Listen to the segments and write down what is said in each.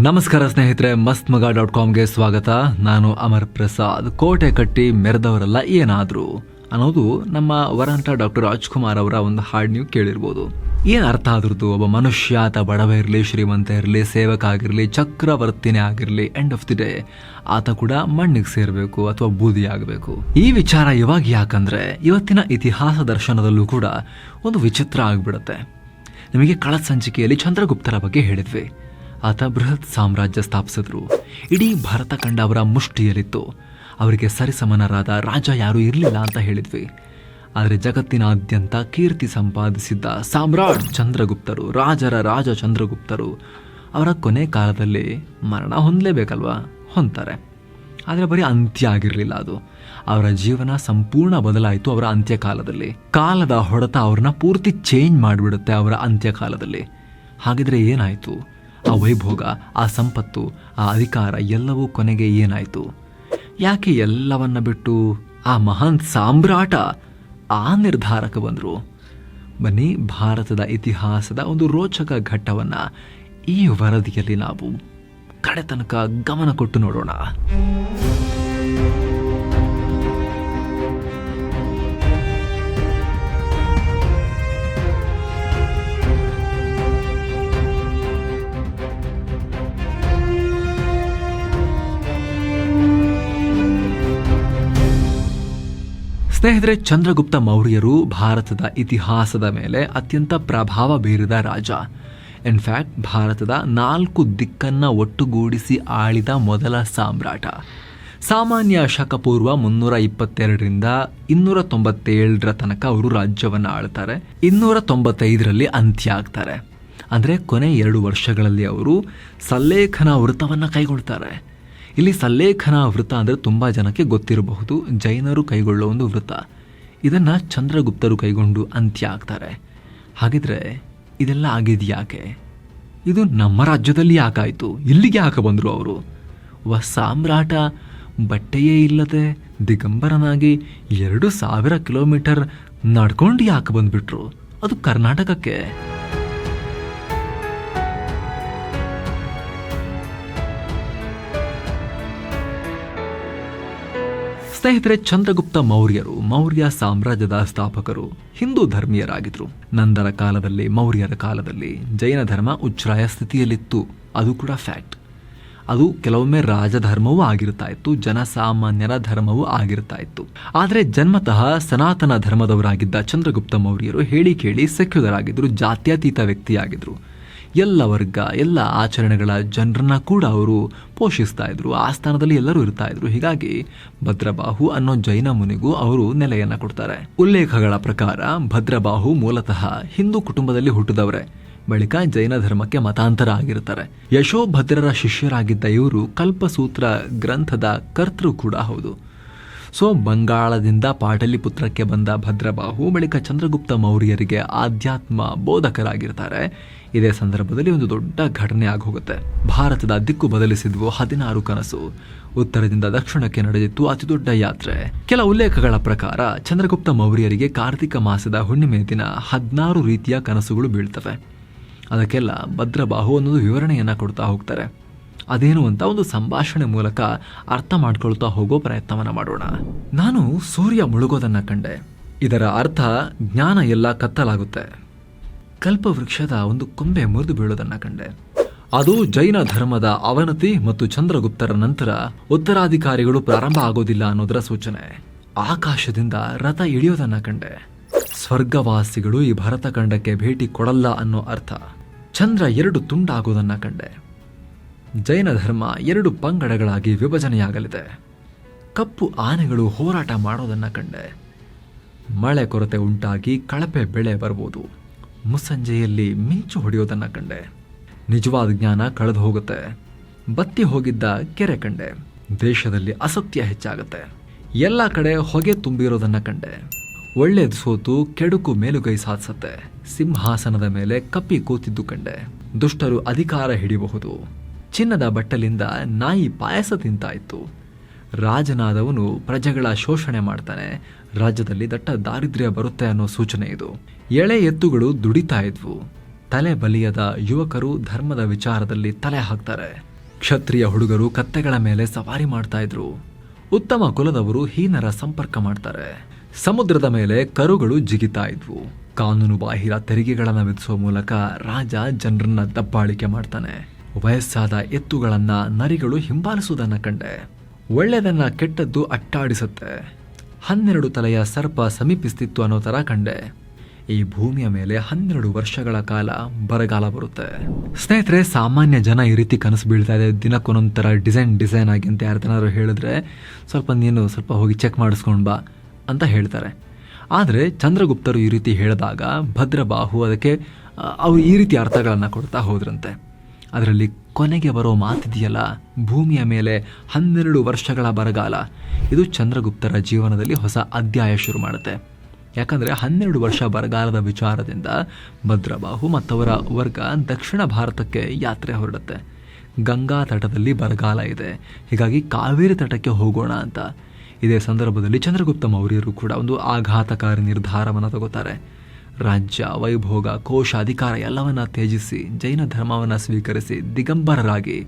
ನಮಸ್ಕಾರ ಸ್ನೇಹಿತರೆ ಮಸ್ತ್ ಮಗ ಡಾಟ್ ಕಾಮ್ಗೆ ಸ್ವಾಗತ. ನಾನು ಅಮರ್ ಪ್ರಸಾದ್. ಕೋಟೆ ಕಟ್ಟಿ ಮೆರೆದವರೆಲ್ಲ ಏನಾದರೂ? ಅನ್ನೋದು ನಮ್ಮ ವರಂಟ ಡಾಕ್ಟರ್ ರಾಜ್ಕುಮಾರ್ ಅವರ ಒಂದು ಹಾಡ್ ನೀವು ಕೇಳಿರ್ಬೋದು. ಏನು ಅರ್ಥ ಆದ್ರದ್ದು? ಒಬ್ಬ ಮನುಷ್ಯ, ಆತ ಬಡವ ಇರಲಿ, ಶ್ರೀಮಂತ ಇರಲಿ, ಸೇವಕ ಆಗಿರಲಿ, ಚಕ್ರವರ್ತಿನೇ ಆಗಿರಲಿ ಎಂಡ್ ಆಫ್ ದಿ ಡೇ ಆತ ಕೂಡ ಮಣ್ಣಿಗೆ ಸೇರಬೇಕು ಅಥವಾ ಬೂದಿ ಆಗಬೇಕು. ಈ ವಿಚಾರ ಇವಾಗ ಯಾಕಂದ್ರೆ, ಇವತ್ತಿನ ಇತಿಹಾಸ ದರ್ಶನದಲ್ಲೂ ಕೂಡ ಒಂದು ವಿಚಿತ್ರ ಆಗಿಬಿಡುತ್ತೆ. ನಿಮಗೆ ಕಳೆದ ಸಂಚಿಕೆಯಲ್ಲಿ ಚಂದ್ರಗುಪ್ತರ ಬಗ್ಗೆ ಹೇಳಿದ್ವಿ. ಆತ ಬೃಹತ್ ಸಾಮ್ರಾಜ್ಯ ಸ್ಥಾಪಿಸಿದ್ರು. ಇಡೀ ಭಾರತ ಕಂಡ ಅವರ ಮುಷ್ಟಿಯಲ್ಲಿತ್ತು. ಅವರಿಗೆ ಸರಿಸಮನರಾದ ರಾಜ ಯಾರೂ ಇರಲಿಲ್ಲ ಅಂತ ಹೇಳಿದ್ವಿ. ಆದರೆ ಜಗತ್ತಿನಾದ್ಯಂತ ಕೀರ್ತಿ ಸಂಪಾದಿಸಿದ್ದ ಸಾಮ್ರಾಟ್ ಚಂದ್ರಗುಪ್ತರು, ರಾಜರ ರಾಜ ಚಂದ್ರಗುಪ್ತರು, ಅವರ ಕೊನೆ ಕಾಲದಲ್ಲಿ ಮರಣ ಹೊಂದಲೇಬೇಕಲ್ವಾ? ಹೊಂತಾರೆ ಆದರೆ ಬರೀ ಅಂತ್ಯ ಆಗಿರಲಿಲ್ಲ ಅದು. ಅವರ ಜೀವನ ಸಂಪೂರ್ಣ ಬದಲಾಯಿತು ಅವರ ಅಂತ್ಯಕಾಲದಲ್ಲಿ ಕಾಲದ ಹೊಡೆತ ಅವ್ರನ್ನ ಪೂರ್ತಿ ಚೇಂಜ್ ಮಾಡಿಬಿಡುತ್ತೆ ಅವರ ಅಂತ್ಯಕಾಲದಲ್ಲಿ ಹಾಗಿದ್ರೆ ಏನಾಯಿತು? ಆ ವೈಭೋಗ, ಆ ಸಂಪತ್ತು, ಆ ಅಧಿಕಾರ ಎಲ್ಲವೂ ಕೊನೆಗೆ ಏನಾಯಿತು? ಯಾಕೆ ಎಲ್ಲವನ್ನ ಬಿಟ್ಟು ಆ ಮಹಾನ್ ಸಾಮ್ರಾಟ ಆ ನಿರ್ಧಾರಕ್ಕೆ ಬಂದರು? ಬನ್ನಿ, ಭಾರತದ ಇತಿಹಾಸದ ಒಂದು ರೋಚಕ ಘಟ್ಟವನ್ನು ಈ ವರದಿಯಲ್ಲಿ ನಾವು ಕಡೆ ಗಮನ ಕೊಟ್ಟು ನೋಡೋಣ. ಸ್ನೇಹಿತರೆ, ಚಂದ್ರಗುಪ್ತ ಮೌರ್ಯರು ಭಾರತದ ಇತಿಹಾಸದ ಮೇಲೆ ಅತ್ಯಂತ ಪ್ರಭಾವ ಬೀರಿದ ರಾಜ. ಇನ್ಫ್ಯಾಕ್ಟ್ ಭಾರತದ ನಾಲ್ಕು ದಿಕ್ಕನ್ನ ಒಟ್ಟುಗೂಡಿಸಿ ಆಳಿದ ಮೊದಲ ಸಾಮ್ರಾಟ. ಸಾಮಾನ್ಯ ಶಕಪೂರ್ವ ಮುನ್ನೂರ ಇಪ್ಪತ್ತೆರಡರಿಂದ ಇನ್ನೂರ ತೊಂಬತ್ತೇಳರ ತನಕ ಅವರು ರಾಜ್ಯವನ್ನು ಆಳ್ತಾರೆ. ಇನ್ನೂರ ತೊಂಬತ್ತೈದರಲ್ಲಿ ಅಂತ್ಯ ಆಗ್ತಾರೆ ಅಂದರೆ ಕೊನೆ ಎರಡು ವರ್ಷಗಳಲ್ಲಿ ಅವರು ಸಲ್ಲೇಖನ ವೃತ್ತವನ್ನು ಕೈಗೊಳ್ತಾರೆ. ಇಲ್ಲಿ ಸಲ್ಲೇಖನ ವೃತ್ತ ಅಂದರೆ ತುಂಬ ಜನಕ್ಕೆ ಗೊತ್ತಿರಬಹುದು. ಜೈನರು ಕೈಗೊಳ್ಳೋ ಒಂದು ವೃತ್ತ. ಇದನ್ನು ಚಂದ್ರಗುಪ್ತರು ಕೈಗೊಂಡು ಅಂತ್ಯ ಆಗ್ತಾರೆ. ಹಾಗಿದ್ರೆ ಇದೆಲ್ಲ ಆಗಿದ್ಯಾಕೆ ಇದು ನಮ್ಮ ರಾಜ್ಯದಲ್ಲಿ ಯಾಕಾಯಿತು? ಇಲ್ಲಿಗೆ ಯಾಕೆ ಬಂದರು ಅವರು? ವ ಸಾಮ್ರಾಟ ಬಟ್ಟೆಯೇ ಇಲ್ಲದೆ ದಿಗಂಬರನಾಗಿ ಎರಡು ಸಾವಿರ ಕಿಲೋಮೀಟರ್ ನಡ್ಕೊಂಡು ಯಾಕೆ ಬಂದ್ಬಿಟ್ರು? ಅದು ಕರ್ನಾಟಕಕ್ಕೆ. ಸ್ನೇಹಿತರೆ, ಚಂದ್ರಗುಪ್ತ ಮೌರ್ಯರು ಮೌರ್ಯ ಸಾಮ್ರಾಜ್ಯದ ಸ್ಥಾಪಕರು, ಹಿಂದೂ ಧರ್ಮೀಯರಾಗಿದ್ರು. ನಂದರ ಕಾಲದಲ್ಲಿ, ಮೌರ್ಯರ ಕಾಲದಲ್ಲಿ ಜೈನ ಧರ್ಮ ಉಚ್ಛ್ರಾಯ ಸ್ಥಿತಿಯಲ್ಲಿತ್ತು. ಅದು ಕೂಡ ಫ್ಯಾಕ್ಟ್. ಅದು ಕೆಲವೊಮ್ಮೆ ರಾಜಧರ್ಮವೂ ಆಗಿರ್ತಾ ಇತ್ತು ಜನಸಾಮಾನ್ಯರ ಧರ್ಮವೂ ಆಗಿರ್ತಾ ಇತ್ತು ಆದರೆ ಜನ್ಮತಃ ಸನಾತನ ಧರ್ಮದವರಾಗಿದ್ದ ಚಂದ್ರಗುಪ್ತ ಮೌರ್ಯರು ಹೇಳಿ ಕೇಳಿ ಸೆಕ್ಯುಲರ್ ಆಗಿದ್ರು, ಜಾತ್ಯತೀತ ವ್ಯಕ್ತಿಯಾಗಿದ್ರು. ಎಲ್ಲ ವರ್ಗ, ಎಲ್ಲ ಆಚರಣೆಗಳ ಜನರನ್ನ ಕೂಡ ಅವರು ಪೋಷಿಸ್ತಾ ಇದ್ರು. ಆ ಸ್ಥಾನದಲ್ಲಿ ಎಲ್ಲರೂ ಇರ್ತಾ ಇದ್ರು. ಹೀಗಾಗಿ ಭದ್ರಬಾಹು ಅನ್ನೋ ಜೈನ ಮುನಿಗೂ ಅವರು ನೆಲೆಯನ್ನ ಕೊಡ್ತಾರೆ. ಉಲ್ಲೇಖಗಳ ಪ್ರಕಾರ ಭದ್ರಬಾಹು ಮೂಲತಃ ಹಿಂದೂ ಕುಟುಂಬದಲ್ಲಿ ಹುಟ್ಟಿದವರೇ. ಬಳಿಕ ಜೈನ ಧರ್ಮಕ್ಕೆ ಮತಾಂತರ ಆಗಿರ್ತಾರೆ. ಯಶೋಭದ್ರರ ಶಿಷ್ಯರಾಗಿದ್ದ ಇವರು ಕಲ್ಪಸೂತ್ರ ಗ್ರಂಥದ ಕರ್ತೃ ಕೂಡ ಹೌದು. ಸೊ ಬಂಗಾಳದಿಂದ ಪಾಟಲಿಪುತ್ರಕ್ಕೆ ಬಂದ ಭದ್ರಬಾಹು ಬಳಿಕ ಚಂದ್ರಗುಪ್ತ ಮೌರ್ಯರಿಗೆ ಆಧ್ಯಾತ್ಮ ಬೋಧಕರಾಗಿರ್ತಾರೆ. ಇದೇ ಸಂದರ್ಭದಲ್ಲಿ ಒಂದು ದೊಡ್ಡ ಘಟನೆ ಆಗೋಗುತ್ತೆ. ಭಾರತದ ದಿಕ್ಕು ಬದಲಿಸಿದ್ವು ಹದಿನಾರು ಕನಸು. ಉತ್ತರದಿಂದ ದಕ್ಷಿಣಕ್ಕೆ ನಡೆದಿತ್ತು ಅತಿದೊಡ್ಡ ಯಾತ್ರೆ. ಕೆಲ ಉಲ್ಲೇಖಗಳ ಪ್ರಕಾರ, ಚಂದ್ರಗುಪ್ತ ಮೌರ್ಯರಿಗೆ ಕಾರ್ತಿಕ ಮಾಸದ ಹುಣ್ಣಿಮೆ ದಿನ ಹದಿನಾರು ರೀತಿಯ ಕನಸುಗಳು ಬೀಳ್ತವೆ. ಅದಕ್ಕೆಲ್ಲ ಭದ್ರಬಾಹು ಅನ್ನೋದು ವಿವರಣೆಯನ್ನ ಕೊಡ್ತಾ ಹೋಗ್ತಾರೆ. ಅದೇನು ಅಂತ ಒಂದು ಸಂಭಾಷಣೆ ಮೂಲಕ ಅರ್ಥ ಮಾಡ್ಕೊಳ್ತಾ ಹೋಗೋ ಪ್ರಯತ್ನವನ್ನ ಮಾಡೋಣ. ನಾನು ಸೂರ್ಯ ಮುಳುಗೋದನ್ನ ಕಂಡೆ. ಇದರ ಅರ್ಥ ಜ್ಞಾನ ಎಲ್ಲ ಕತ್ತಲಾಗುತ್ತೆ. ಕಲ್ಪವೃಕ್ಷದ ಒಂದು ಕೊಂಬೆ ಮುರಿದು ಬೀಳೋದನ್ನ ಕಂಡೆ. ಅದು ಜೈನ ಧರ್ಮದ ಅವನತಿ ಮತ್ತು ಚಂದ್ರಗುಪ್ತರ ನಂತರ ಉತ್ತರಾಧಿಕಾರಿಗಳು ಪ್ರಾರಂಭ ಆಗೋದಿಲ್ಲ ಅನ್ನೋದರ ಸೂಚನೆ. ಆಕಾಶದಿಂದ ರಥ ಇಳಿಯೋದನ್ನ ಕಂಡೆ. ಸ್ವರ್ಗವಾಸಿಗಳು ಈ ಭರತಖಂಡಕ್ಕೆ ಭೇಟಿ ಕೊಡಲ್ಲ ಅನ್ನೋ ಅರ್ಥ. ಚಂದ್ರ ಎರಡು ತುಂಡಾಗೋದನ್ನ ಕಂಡೆ. ಜೈನ ಧರ್ಮ ಎರಡು ಪಂಗಡಗಳಾಗಿ ವಿಭಜನೆಯಾಗಲಿದೆ. ಕಪ್ಪು ಆನೆಗಳು ಹೋರಾಟ ಮಾಡೋದನ್ನು ಕಂಡೆ. ಮಳೆ ಕೊರತೆ ಉಂಟಾಗಿ ಕಳಪೆ ಬೆಳೆ ಬರ್ಬೋದು ಮುಸ್ಸಂಜೆಯಲ್ಲಿ ಮಿಂಚು ಹೊಡೆಯೋದನ್ನು ಕಂಡೆ. ನಿಜವಾದ ಜ್ಞಾನ ಕಳೆದು ಹೋಗುತ್ತೆ. ಬತ್ತಿ ಹೋಗಿದ್ದ ಕೆರೆ ಕಂಡೆ. ದೇಶದಲ್ಲಿ ಅಸತ್ಯ ಹೆಚ್ಚಾಗುತ್ತೆ. ಎಲ್ಲ ಕಡೆ ಹೊಗೆ ತುಂಬಿರೋದನ್ನು ಕಂಡೆ. ಒಳ್ಳೆಯದು ಸೋತು ಕೆಡುಕು ಮೇಲುಗೈ ಸಾಧಿಸತ್ತೆ. ಸಿಂಹಾಸನದ ಮೇಲೆ ಕಪ್ಪಿ ಕೂತಿದ್ದು ಕಂಡೆ. ದುಷ್ಟರು ಅಧಿಕಾರ ಹಿಡಿಯಬಹುದು. ಚಿನ್ನದ ಬಟ್ಟಲಿಂದ ನಾಯಿ ಪಾಯಸ ತಿಂತಾಯಿತ್ತು. ರಾಜನಾದವನು ಪ್ರಜೆಗಳ ಶೋಷಣೆ ಮಾಡ್ತಾನೆ. ರಾಜ್ಯದಲ್ಲಿ ದಟ್ಟ ದಾರಿದ್ರ್ಯ ಬರುತ್ತೆ ಅನ್ನೋ ಸೂಚನೆ ಇದು. ಎಳೆ ಎತ್ತುಗಳು ದುಡಿತಾ ಇದ್ವು. ತಲೆ ಬಲಿಯದ ಯುವಕರು ಧರ್ಮದ ವಿಚಾರದಲ್ಲಿ ತಲೆ ಹಾಕ್ತಾರೆ. ಕ್ಷತ್ರಿಯ ಹುಡುಗರು ಕತ್ತೆಗಳ ಮೇಲೆ ಸವಾರಿ ಮಾಡ್ತಾ ಇದ್ರು. ಉತ್ತಮ ಕುಲದವರು ಹೀನರ ಸಂಪರ್ಕ ಮಾಡ್ತಾರೆ. ಸಮುದ್ರದ ಮೇಲೆ ಕರುಗಳು ಜಿಗಿತಾ ಇದ್ವು. ಕಾನೂನು ಬಾಹಿರ ತೆರಿಗೆಗಳನ್ನು ವಿಧಿಸುವ ಮೂಲಕ ರಾಜ ಜನರನ್ನ ದಬ್ಬಾಳಿಕೆ ಮಾಡ್ತಾನೆ. ವಯಸ್ಸಾದ ಎತ್ತುಗಳನ್ನ ನರಿಗಳು ಹಿಂಬಾಲಿಸುವುದನ್ನು ಕಂಡೆ. ಒಳ್ಳೆಯದನ್ನ ಕೆಟ್ಟದ್ದು ಅಟ್ಟಾಡಿಸುತ್ತೆ. ಹನ್ನೆರಡು ತಲೆಯ ಸರ್ಪ ಸಮೀಪಿಸ್ತಿತ್ತು ಅನ್ನೋ ಥರ ಕಂಡೆ. ಈ ಭೂಮಿಯ ಮೇಲೆ ಹನ್ನೆರಡು ವರ್ಷಗಳ ಕಾಲ ಬರಗಾಲ ಬರುತ್ತೆ. ಸ್ನೇಹಿತರೆ, ಸಾಮಾನ್ಯ ಜನ ಈ ರೀತಿ ಕನಸು ಬೀಳ್ತಾ ಇದೆ. ದಿನಕ್ಕೊಂದೊಂಥರ ಥರ ಡಿಸೈನ್ ಡಿಸೈನ್ ಆಗಿ ಅಂತ ಯಾರು ಹೇಳಿದ್ರೆ, ಸ್ವಲ್ಪ ನೀನು ಸ್ವಲ್ಪ ಹೋಗಿ ಚೆಕ್ ಮಾಡಿಸ್ಕೊಂಡು ಬಾ ಅಂತ ಹೇಳ್ತಾರೆ. ಆದರೆ ಚಂದ್ರಗುಪ್ತರು ಈ ರೀತಿ ಹೇಳಿದಾಗ ಭದ್ರಬಾಹು ಅದಕ್ಕೆ ಅವರು ಈ ರೀತಿ ಅರ್ಥಗಳನ್ನು ಕೊಡ್ತಾ ಹೋದ್ರಂತೆ. ಅದರಲ್ಲಿ ಕೊನೆಗೆ ಬರೋ ಮಾತಿದೆಯಲ್ಲ, ಭೂಮಿಯ ಮೇಲೆ ಹನ್ನೆರಡು ವರ್ಷಗಳ ಬರಗಾಲ. ಇದು ಚಂದ್ರಗುಪ್ತರ ಜೀವನದಲ್ಲಿ ಹೊಸ ಅಧ್ಯಾಯ ಶುರು ಮಾಡುತ್ತೆ. ಯಾಕಂದರೆ ಹನ್ನೆರಡು ವರ್ಷ ಬರಗಾಲದ ವಿಚಾರದಿಂದ ಭದ್ರಬಾಹು ಮತ್ತವರ ವರ್ಗ ದಕ್ಷಿಣ ಭಾರತಕ್ಕೆ ಯಾತ್ರೆ ಹೊರಡುತ್ತೆ. ಗಂಗಾ ತಟದಲ್ಲಿ ಬರಗಾಲ ಇದೆ. ಹೀಗಾಗಿ ಕಾವೇರಿ ತಟಕ್ಕೆ ಹೋಗೋಣ ಅಂತ. ಇದೇ ಸಂದರ್ಭದಲ್ಲಿ ಚಂದ್ರಗುಪ್ತ ಮೌರ್ಯರು ಕೂಡ ಒಂದು ಆಘಾತಕಾರಿ ನಿರ್ಧಾರವನ್ನು ತಗೋತಾರೆ. ರಾಜ್ಯ, ವೈಭೋಗ ಕೋಶ ಅಧಿಕಾರ ಎಲ್ಲವನ್ನ ತ್ಯಜಿಸಿ, ಜೈನ ಧರ್ಮವನ್ನು ಸ್ವೀಕರಿಸಿ ದಿಗಂಬರರಾಗಿ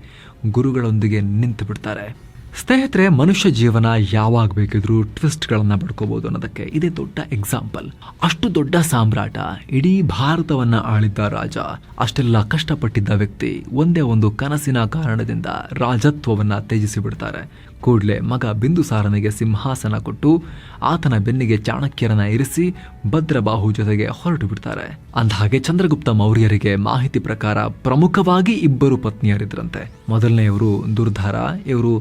ಗುರುಗಳೊಂದಿಗೆ ನಿಂತು ಬಿಡ್ತಾರೆ ಸ್ನೇಹಿತರೆ, ಮನುಷ್ಯ ಜೀವನ ಯಾವಾಗ ಬೇಕಿದ್ರೂ ಟ್ವಿಸ್ಟ್ಗಳನ್ನು ಪಡ್ಕೋಬಹುದು ಅನ್ನೋದಕ್ಕೆ ಇದೇ ದೊಡ್ಡ ಎಕ್ಸಾಂಪಲ್. ಅಷ್ಟು ದೊಡ್ಡ ಸಾಮ್ರಾಟ ಇಡೀ ಭಾರತವನ್ನ ಆಳಿದ್ದ ರಾಜ, ಅಷ್ಟೆಲ್ಲ ಕಷ್ಟಪಟ್ಟಿದ್ದ ವ್ಯಕ್ತಿ, ಒಂದೇ ಒಂದು ಕನಸಿನ ಕಾರಣದಿಂದ ರಾಜತ್ವವನ್ನ ತ್ಯಜಿಸಿ ಬಿಡ್ತಾರೆ ಕೂಡಲೇ ಮಗ ಬಿಂದುಸಾರನಿಗೆ ಸಿಂಹಾಸನ ಕೊಟ್ಟು ಆತನ ಬೆನ್ನಿಗೆ ಚಾಣಕ್ಯರನ್ನ ಇರಿಸಿ ಭದ್ರಬಾಹು ಜೊತೆಗೆ ಹೊರಟು ಬಿಡ್ತಾರೆ. ಅಂದಹಾಗೆ ಚಂದ್ರಗುಪ್ತ ಮೌರ್ಯರಿಗೆ ಮಾಹಿತಿ ಪ್ರಕಾರ ಪ್ರಮುಖವಾಗಿ ಇಬ್ಬರು ಪತ್ನಿಯರಿದ್ರಂತೆ. ಮೊದಲನೆಯವರು ದುರ್ಧಾರ, ಇವರು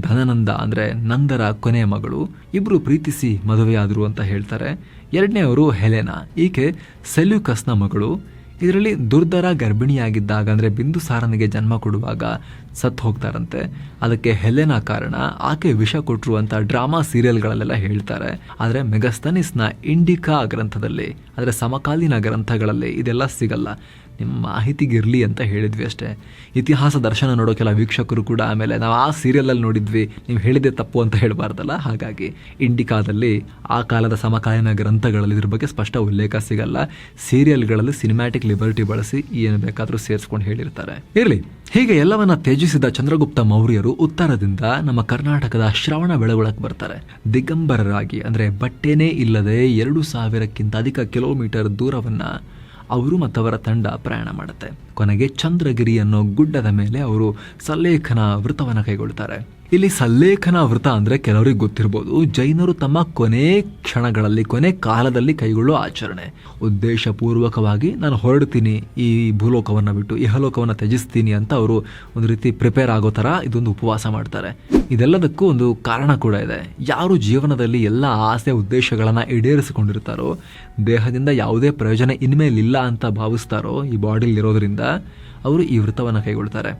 ಧನನಂದ ಅಂದ್ರೆ ನಂದರ ಕೊನೆಯ ಮಗಳು. ಇಬ್ಬರು ಪ್ರೀತಿಸಿ ಮದುವೆಯಾದರು ಅಂತ ಹೇಳ್ತಾರೆ. ಎರಡನೆಯವರು ಹೆಲೆನಾ, ಈಕೆ ಸೆಲ್ಯೂಕಸ್ನ ಮಗಳು. ಇದರಲ್ಲಿ ದುರ್ದರ ಗರ್ಭಿಣಿಯಾಗಿದ್ದಾಗ, ಅಂದರೆ ಬಿಂದುಸಾರನಿಗೆ ಜನ್ಮ ಕೊಡುವಾಗ ಸತ್ತು ಹೋಗ್ತಾರಂತೆ. ಅದಕ್ಕೆ ಹೆಲೆನ ಕಾರಣ, ಆಕೆ ವಿಷ ಕೊಟ್ಟರು ಅಂತ ಡ್ರಾಮಾ ಸೀರಿಯಲ್ಗಳಲ್ಲೆಲ್ಲ ಹೇಳ್ತಾರೆ. ಆದರೆ ಮೆಗಸ್ತನಿಸ್ನ ಇಂಡಿಕಾ ಗ್ರಂಥದಲ್ಲಿ ಅಂದರೆ ಸಮಕಾಲೀನ ಗ್ರಂಥಗಳಲ್ಲಿ ಇದೆಲ್ಲ ಸಿಗಲ್ಲ. ನಿಮ್ಮ ಮಾಹಿತಿಗಿರಲಿ ಅಂತ ಹೇಳಿದ್ವಿ ಅಷ್ಟೇ. ಇತಿಹಾಸ ದರ್ಶನ ನೋಡೋ ಕೆಲ ವೀಕ್ಷಕರು ಕೂಡ ಆಮೇಲೆ ನಾವು ಆ ಸೀರಿಯಲಲ್ಲಿ ನೋಡಿದ್ವಿ. ನೀವು ಹೇಳಿದೆ ತಪ್ಪು ಅಂತ ಹೇಳಬಾರ್ದಲ್ಲ. ಹಾಗಾಗಿ ಇಂಡಿಕಾದಲ್ಲಿ ಆ ಕಾಲದ ಸಮಕಾಲೀನ ಗ್ರಂಥಗಳಲ್ಲಿ ಇದ್ರ ಬಗ್ಗೆ ಸ್ಪಷ್ಟ ಉಲ್ಲೇಖ ಸಿಗಲ್ಲ. ಸೀರಿಯಲ್ಗಳಲ್ಲಿ ಸಿನಿಮ್ಯಾಟಿಕ್ ಲಿಬರ್ಟಿ ಬಳಸಿ ಏನು ಬೇಕಾದರೂ ಸೇರಿಸ್ಕೊಂಡು ಹೇಳಿರ್ತಾರೆ. ಇರಲಿ, ಹೀಗೆ ಎಲ್ಲವನ್ನ ತ್ಯಜಿಸಿದ ಚಂದ್ರಗುಪ್ತ ಮೌರ್ಯರು ಉತ್ತರದಿಂದ ನಮ್ಮ ಕರ್ನಾಟಕದ ಶ್ರವಣ ಬೆಳಗೊಳಕ್ಕೆ ಬರ್ತಾರೆ. ದಿಗಂಬರರಾಗಿ, ಅಂದರೆ ಬಟ್ಟೆನೇ ಇಲ್ಲದೆ ಎರಡು ಸಾವಿರಕ್ಕಿಂತ ಅಧಿಕ ಕಿಲೋಮೀಟರ್ ದೂರವನ್ನ ಅವರು ಮತ್ತವರ ತಂಡ ಪ್ರಯಾಣ ಮಾಡುತ್ತೆ. ಕೊನೆಗೆ ಚಂದ್ರಗಿರಿ ಅನ್ನೋ ಗುಡ್ಡದ ಮೇಲೆ ಅವರು ಸಲ್ಲೇಖನ ವೃತವನ್ನು ಕೈಗೊಳ್ತಾರೆ ಇಲ್ಲಿ ಸಲ್ಲೇಖನ ವೃತ ಅಂದರೆ ಕೆಲವರಿಗೆ ಗೊತ್ತಿರ್ಬೋದು. ಜೈನರು ತಮ್ಮ ಕೊನೆ ಕ್ಷಣಗಳಲ್ಲಿ, ಕೊನೆ ಕಾಲದಲ್ಲಿ ಕೈಗೊಳ್ಳುವ ಆಚರಣೆ. ಉದ್ದೇಶಪೂರ್ವಕವಾಗಿ ನಾನು ಹೊರಡ್ತೀನಿ ಈ ಭೂಲೋಕವನ್ನು ಬಿಟ್ಟು, ಇಹಲೋಕವನ್ನು ತ್ಯಜಿಸ್ತೀನಿ ಅಂತ ಅವರು ಒಂದು ರೀತಿ ಪ್ರಿಪೇರ್ ಆಗೋ ಥರ ಇದೊಂದು ಉಪವಾಸ ಮಾಡ್ತಾರೆ. ಇದೆಲ್ಲದಕ್ಕೂ ಒಂದು ಕಾರಣ ಕೂಡ ಇದೆ. ಯಾರು ಜೀವನದಲ್ಲಿ ಎಲ್ಲ ಆಸೆ ಉದ್ದೇಶಗಳನ್ನು ಈಡೇರಿಸಿಕೊಂಡಿರ್ತಾರೋ, ದೇಹದಿಂದ ಯಾವುದೇ ಪ್ರಯೋಜನ ಇನ್ಮೇಲಿಲ್ಲ ಅಂತ ಭಾವಿಸ್ತಾರೋ ಈ ಬಾಡಿಲಿರೋದ್ರಿಂದ, ಅವರು ಈ ವೃತವನ್ನು ಕೈಗೊಳ್ತಾರೆ.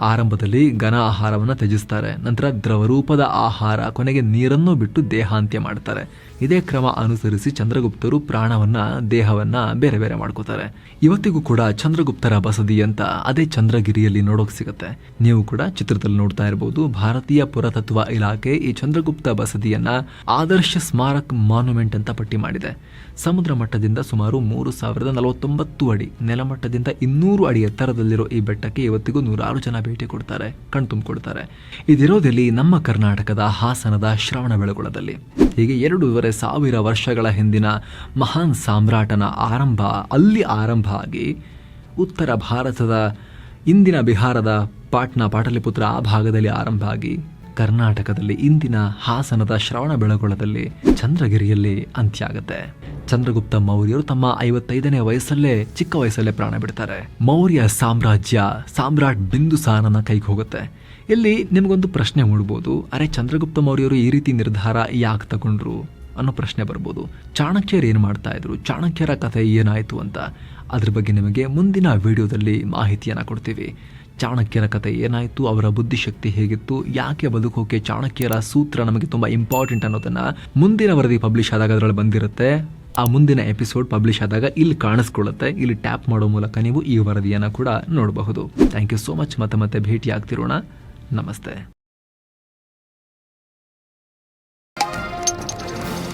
ಆರಂಭದಲ್ಲಿ ಘನ ಆಹಾರವನ್ನು ತ್ಯಜಿಸ್ತಾರೆ. ನಂತರ ದ್ರವರೂಪದ ಆಹಾರ, ಕೊನೆಗೆ ನೀರನ್ನು ಬಿಟ್ಟು ದೇಹಾಂತ್ಯ ಮಾಡ್ತಾರೆ. ಇದೇ ಕ್ರಮ ಅನುಸರಿಸಿ ಚಂದ್ರಗುಪ್ತರು ಪ್ರಾಣವನ್ನ, ದೇಹವನ್ನ ಬೇರೆ ಬೇರೆ ಮಾಡ್ಕೋತಾರೆ. ಇವತ್ತಿಗೂ ಕೂಡ ಚಂದ್ರಗುಪ್ತರ ಬಸದಿ ಅಂತ ಅದೇ ಚಂದ್ರಗಿರಿಯಲ್ಲಿ ನೋಡೋಕೆ ಸಿಗುತ್ತೆ. ನೀವು ಕೂಡ ಚಿತ್ರದಲ್ಲಿ ನೋಡ್ತಾ ಇರಬಹುದು ಭಾರತೀಯ ಪುರಾತತ್ವ ಇಲಾಖೆ ಈ ಚಂದ್ರಗುಪ್ತ ಬಸದಿಯನ್ನ ಆದರ್ಶ ಸ್ಮಾರಕ ಮಾನ್ಯುಮೆಂಟ್ ಅಂತ ಪಟ್ಟಿ ಮಾಡಿದೆ. ಸಮುದ್ರ ಮಟ್ಟದಿಂದ ಸುಮಾರು ಮೂರು ಸಾವಿರದ ನಲವತ್ತೊಂಬತ್ತು ಅಡಿ, ನೆಲಮಟ್ಟದಿಂದ ಇನ್ನೂರು ಅಡಿ ಎತ್ತರದಲ್ಲಿರೋ ಈ ಬೆಟ್ಟಕ್ಕೆ ಇವತ್ತಿಗೂ ನೂರಾರು ಜನ ಭೇಟಿ ಕೊಡ್ತಾರೆ ಕಣ್ತುಂಬಿಕೊಡ್ತಾರೆ ಇದಿರೋದೆಲ್ಲಿ ನಮ್ಮ ಕರ್ನಾಟಕದ ಹಾಸನದ ಶ್ರವಣ ಬೆಳಗೊಳದಲ್ಲಿ. ಹೀಗೆ ಎರಡೂವರೆ ಸಾವಿರ ವರ್ಷಗಳ ಹಿಂದಿನ ಮಹಾನ್ ಸಾಮ್ರಾಟನ ಆರಂಭ, ಅಲ್ಲಿ ಆರಂಭ ಆಗಿ ಉತ್ತರ ಭಾರತದ, ಇಂದಿನ ಬಿಹಾರದ ಪಾಟ್ನಾ, ಪಾಟಲಿಪುತ್ರ ಆ ಭಾಗದಲ್ಲಿ ಆರಂಭ ಆಗಿ ಕರ್ನಾಟಕದಲ್ಲಿ ಇಂದಿನ ಹಾಸನದ ಶ್ರವಣ ಬೆಳಗೊಳದಲ್ಲಿ ಚಂದ್ರಗಿರಿಯಲ್ಲಿ ಅಂತ್ಯ ಆಗುತ್ತೆ ಚಂದ್ರಗುಪ್ತ ಮೌರ್ಯರು ತಮ್ಮ ಐವತ್ತೈದನೇ ವಯಸ್ಸಲ್ಲೇ, ಚಿಕ್ಕ ವಯಸ್ಸಲ್ಲೇ ಪ್ರಾಣ ಬಿಡ್ತಾರೆ. ಮೌರ್ಯ ಸಾಮ್ರಾಜ್ಯ, ಸಾಮ್ರಾಟ್ ಬಿಂದುಸಾರನ ಕೈಗೆ ಹೋಗುತ್ತೆ. ಇಲ್ಲಿ ನಿಮಗೊಂದು ಪ್ರಶ್ನೆ ಮೂಡ್ಬೋದು. ಅರೆ ಚಂದ್ರಗುಪ್ತ ಮೌರ್ಯರು ಈ ರೀತಿ ನಿರ್ಧಾರ ಯಾಕೆ ತಗೊಂಡ್ರು ಅನ್ನೋ ಪ್ರಶ್ನೆ ಬರ್ಬೋದು. ಚಾಣಕ್ಯರು ಏನು ಮಾಡ್ತಾ ಇದ್ರು? ಚಾಣಕ್ಯರ ಕಥೆ ಏನಾಯಿತು ಅಂತ. ಅದ್ರ ಬಗ್ಗೆ ನಿಮಗೆ ಮುಂದಿನ ವಿಡಿಯೋದಲ್ಲಿ ಮಾಹಿತಿಯನ್ನು ಕೊಡ್ತೀವಿ. ಚಾಣಕ್ಯರ ಕಥೆ ಏನಾಯಿತು? ಅವರ ಬುದ್ಧಿಶಕ್ತಿ ಹೇಗಿತ್ತು? ಯಾಕೆ ಬದುಕೋಕೆ ಚಾಣಕ್ಯರ ಸೂತ್ರ ನಮಗೆ ತುಂಬ ಇಂಪಾರ್ಟೆಂಟ್ ಅನ್ನೋದನ್ನ ಮುಂದಿನ ವರದಿ ಪಬ್ಲಿಷ್ ಆದಾಗ ಅದರಲ್ಲಿ ಬಂದಿರುತ್ತೆ. ಆ ಮುಂದಿನ ಎಪಿಸೋಡ್ ಪಬ್ಲಿಷ್ ಆದಾಗ ಇಲ್ಲಿ ಕಾಣಿಸ್ಕೊಳ್ಳುತ್ತೆ. ಇಲ್ಲಿ ಟ್ಯಾಪ್ ಮಾಡೋ ಮೂಲಕ ನೀವು ಈ ವರದಿಯನ್ನು ಕೂಡ ನೋಡಬಹುದು. ಥ್ಯಾಂಕ್ ಯು ಸೋ ಮಚ್ ಮತ್ತೆ ಮತ್ತೆ ಭೇಟಿ ಆಗ್ತಿರೋಣ ನಮಸ್ತೆ.